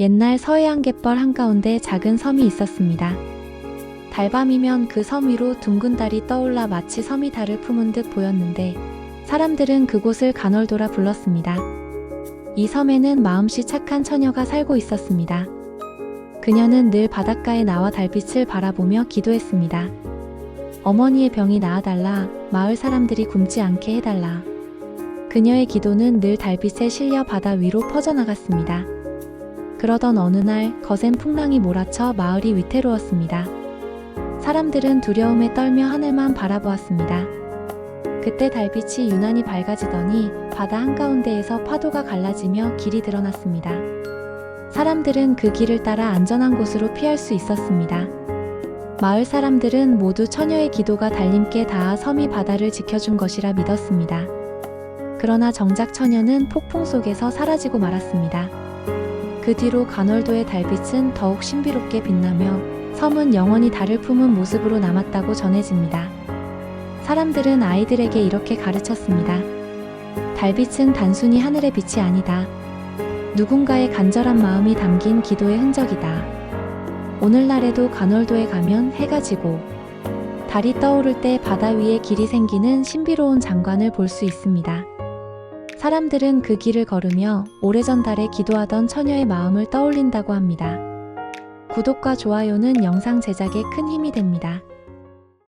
옛날 서해안 갯벌 한가운데 작은 섬이 있었습니다. 달밤이면 그 섬 위로 둥근 달이 떠올라 마치 섬이 달을 품은 듯 보였는데 사람들은 그곳을 간월도라 불렀습니다. 이 섬에는 마음씨 착한 처녀가 살고 있었습니다. 그녀는 늘 바닷가에 나와 달빛을 바라보며 기도했습니다. 어머니의 병이 나아달라, 마을 사람들이 굶지 않게 해달라. 그녀의 기도는 늘 달빛에 실려 바다 위로 퍼져나갔습니다. 그러던 어느 날 거센 풍랑이 몰아쳐 마을이 위태로웠습니다. 사람들은 두려움에 떨며 하늘만 바라보았습니다. 그때 달빛이 유난히 밝아지더니 바다 한가운데에서 파도가 갈라지며 길이 드러났습니다. 사람들은 그 길을 따라 안전한 곳으로 피할 수 있었습니다. 마을 사람들은 모두 처녀의 기도가 달님께 닿아 섬이 바다를 지켜준 것이라 믿었습니다. 그러나 정작 처녀는 폭풍 속에서 사라지고 말았습니다. 그 뒤로 간월도의 달빛은 더욱 신비롭게 빛나며 섬은 영원히 달을 품은 모습으로 남았다고 전해집니다. 사람들은 아이들에게 이렇게 가르쳤습니다. 달빛은 단순히 하늘의 빛이 아니다. 누군가의 간절한 마음이 담긴 기도의 흔적이다. 오늘날에도 간월도에 가면 해가 지고 달이 떠오를 때 바다 위에 길이 생기는 신비로운 장관을 볼 수 있습니다. 사람들은 그 길을 걸으며 오래전 달에 기도하던 처녀의 마음을 떠올린다고 합니다. 구독과 좋아요는 영상 제작에 큰 힘이 됩니다.